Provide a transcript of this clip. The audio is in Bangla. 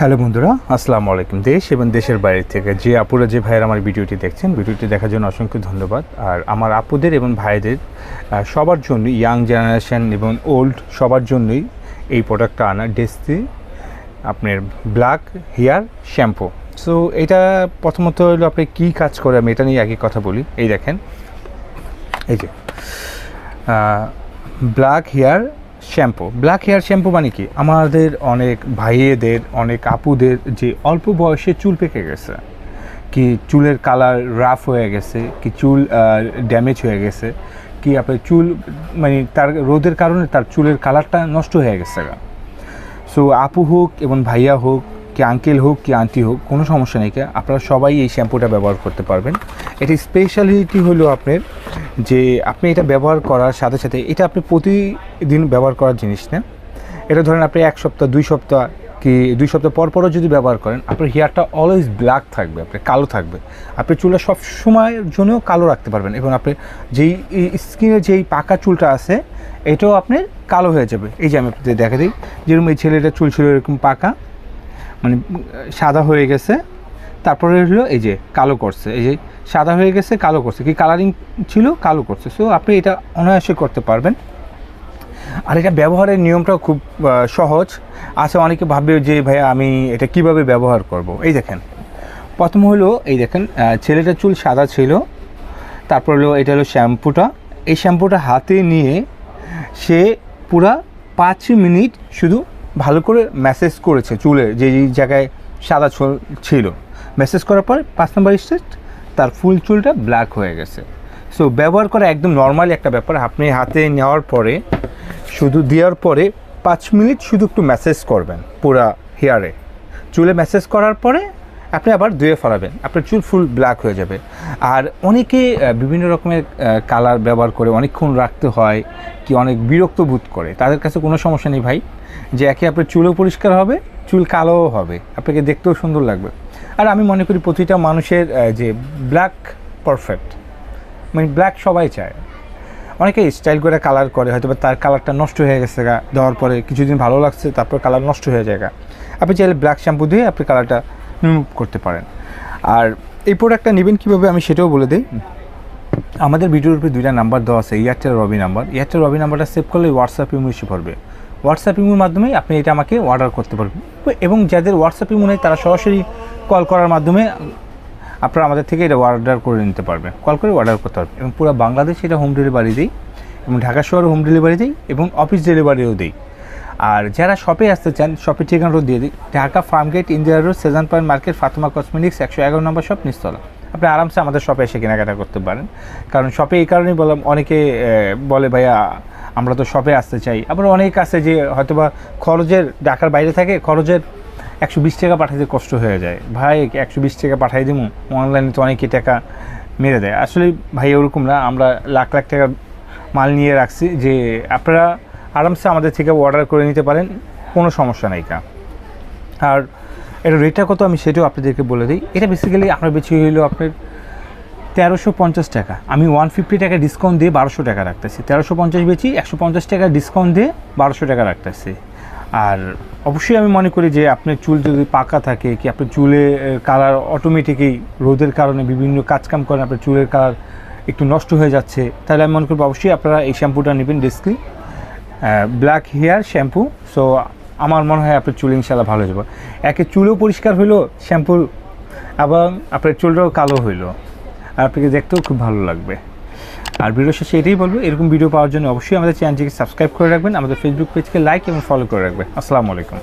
হ্যালো বন্ধুরা, আসসালামু আলাইকুম। দেশ এবং দেশের বাইরে থেকে যে আপুরা, যে ভাইয়ের আমার ভিডিওটি দেখছেন, ভিডিওটি দেখার জন্য অসংখ্য ধন্যবাদ। আর আমার আপুদের এবং ভাইদের সবার জন্য ইয়াং জেনারেশন এবং ওল্ড সবার জন্যই এই প্রোডাক্টটা আনা ডেস্তি আপনার ব্ল্যাক হেয়ার শ্যাম্পু সো এটা প্রথমত হলো আপনি কী কাজ করে, আমি এটা নিয়ে আগে কথা বলি। এই দেখেন, এই যে black hair shampoo. Black hair shampoo মানে কি? আমাদের অনেক ভাইয়েদের, অনেক আপুদের যে অল্প বয়সে চুল পেকে গেছে। কি চুলের কালার রাফ হয়ে গেছে, কি চুল ড্যামেজ হয়ে গেছে, কি আপনার চুল মানে তার রোদের কারণে তার চুলের কালারটা নষ্ট হয়ে গেছে সো আপু হোক এবং ভাইয়া হোক কি আঙ্কেল হোক, কি আন্টি হোক, কোনো সমস্যা নেই আপনারা সবাই এই শ্যাম্পুটা ব্যবহার করতে পারবেন। এটি স্পেশালিটি হলো আপনার যে আপনি এটা ব্যবহার করার সাথে সাথে এটা আপনি প্রতিদিন ব্যবহার করার জিনিস না। এটা ধরেন আপনি এক সপ্তাহ, দুই সপ্তাহ কি দুই সপ্তাহ পর পরও যদি ব্যবহার করেন, আপনার হেয়ারটা অলওয়েজ ব্ল্যাক থাকবে, আপনার কালো থাকবে। আপনি চুলটা সব সময়ের জন্যও কালো রাখতে পারবেন এবং আপনি যেই স্কিনে যেই পাকা চুলটা আছে, এটাও আপনার কালো হয়ে যাবে। এই যে আমি আপনাদের দেখা দিই। যেরকম এই ছেলেটা চুল ছিল এরকম পাকা। মানে সাদা হয়ে গেছে। তারপরে হলো এই যে কালো করছে। এই যে সাদা হয়ে গেছে, কালো করছে। কি কালারিং ছিল? কালো করছে। সো আপনি এটা অনায়াসে করতে পারবেন। আর এটা ব্যবহারের নিয়মটাও খুব সহজ। আছে অনেকে ভাববে যে, ভাইয়া, আমি এটা কীভাবে ব্যবহার করব? এই দেখেন। প্রথম হলো, এই দেখেন ছেলেটার চুল সাদা ছিল। তারপর হলো, এটা হলো শ্যাম্পুটা। এই শ্যাম্পুটা হাতে নিয়ে সে পুরা পাঁচ মিনিট শুধু ভালো করে ম্যাসেজ করেছে চুলে, যে জায়গায় সাদা চুল ছিল। ম্যাসেজ করার পর পাঁচ নম্বর স্টেজ, তার ফুল চুলটা ব্ল্যাক হয়ে গেছে। সো ব্যবহার করা একদম নর্মালি একটা ব্যাপার। আপনি হাতে নেওয়ার পরে, শুধু দেওয়ার পরে পাঁচ মিনিট শুধু একটু ম্যাসেজ করবেন পুরা হেয়ারে চুলে ম্যাসেজ করার পরে আপনি আবার ধুয়ে ফেলাবেন। আপনার চুল ফুল ব্ল্যাক হয়ে যাবে। আর অনেকে বিভিন্ন রকমের কালার ব্যবহার করে অনেকক্ষণ রাখতে হয়, কি অনেক বিরক্ত বোধ করে। তাদের কাছে কোনো সমস্যা নেই ভাই। যে একে আপনার চুলও পরিষ্কার হবে, চুল কালোও হবে। আপনাকে দেখতেও সুন্দর লাগবে। আর আমি মনে করি প্রতিটা মানুষের যে ব্ল্যাক পারফেক্ট মানে ব্ল্যাক সবাই চায়। অনেকে স্টাইল করে কালার করে হয়তো তার কালারটা নষ্ট হয়ে গেছে গা, দেওয়ার পরে কিছুদিন ভালো লাগছে, তারপর কালার নষ্ট হয়ে যায় আপনি চাইলে ব্ল্যাক শ্যাম্পু দিয়ে আপনি কালারটা রিমুভ করতে পারেন। আর এই প্রোডাক্টটা নেবেন কীভাবে আমি সেটাও বলে দিই। আমাদের ভিডিওর উপরে দুইটা নাম্বার দেওয়া আছে Airtel Robi number Airtel Robi নাম্বারটা সেভ করলে হোয়াটসঅ্যাপ ইমো এসে পড়বে হোয়াটসঅ্যাপ ইমোর মাধ্যমেই আপনি এটা আমাকে অর্ডার করতে পারবেন। এবং যাদের হোয়াটসঅ্যাপ ইমো নেই, তারা সরাসরি কল করার মাধ্যমে আপনারা আমাদের থেকে এটা অর্ডার করে নিতে পারবেন। কল করে অর্ডার করতে পারবেন। এবং পুরো বাংলাদেশে এটা হোম ডেলিভারি দিই এবং ঢাকা শহরে হোম ডেলিভারি দিই এবং অফিস ডেলিভারিও দিই। আর যারা শপে আসতে চান শপের ঠিকানাটাও দিয়ে দিই। Dhaka Farmgate Indira road Sezan point market Fatema cosmetics একশো এগারো নম্বর শপ নিস্তলা। আপনি আরামসে আমাদের শপে এসে কেনাকাটা করতে পারেন। কারণ শপে এই কারণেই বললাম, অনেকে বলে, ভাইয়া, আমরা তো শপে আসতে চাই। আবার অনেক আছে যে হয়তোবা খরচের, ঢাকার বাইরে থাকে, খরচের একশো বিশ টাকা পাঠাতে কষ্ট হয়ে যায়। ভাই, একশো বিশ টাকা পাঠাই দিব অনলাইনে তো অনেকে টাকা মেরে দেয়। আসলে ভাই, ওরকম না, আমরা লাখ লাখ টাকা মাল নিয়ে রাখছি যে, আপনারা আরামসে আমাদের থেকে অর্ডার করে নিতে পারেন, কোনো সমস্যা নেই কা আর এটা রেটটা কত আমি সেটাও আপনাদেরকে বলে দিই। এটা বেসিক্যালি আপনার বেশি হইল আপনার তেরোশো পঞ্চাশ টাকা। আমি ওয়ান ফিফটি টাকা ডিসকাউন্ট দিয়ে বারোশো টাকা রাখতেছি। তেরোশো পঞ্চাশ বেচি, একশো পঞ্চাশ টাকা ডিসকাউন্ট দিয়ে বারোশো টাকা রাখতেছি। আর অবশ্যই আমি মনে করি যে আপনার চুল যদি পাকা থাকে, কি আপনার চুলে কালার অটোমেটিকই রোদের কারণে বিভিন্ন কাজকাম করেন আপনার চুলের কালার একটু নষ্ট হয়ে যাচ্ছে, তাহলে আমি মনে করব অবশ্যই আপনারা এই শ্যাম্পুটা নেবেন ডিসক্রি ব্ল্যাক হেয়ার শ্যাম্পু সো আমার মনে হয় আপনার চুল ইনশাল্লাহ ভালো হয়ে যাবে। একে চুলও পরিষ্কার হইল শ্যাম্পু এবং আপনার চুলটাও কালো হইল। আর আপনাকে দেখতেও খুব ভালো লাগবে। আর ভিডিও শেষে এটাই বলব, এরকম ভিডিও পাওয়ার জন্য অবশ্যই আমাদের চ্যানেলটিকে সাবস্ক্রাইব করে রাখবেন, আমাদের ফেসবুক পেজকে লাইক এবং ফলো করে রাখবেন। আসসালামু আলাইকুম।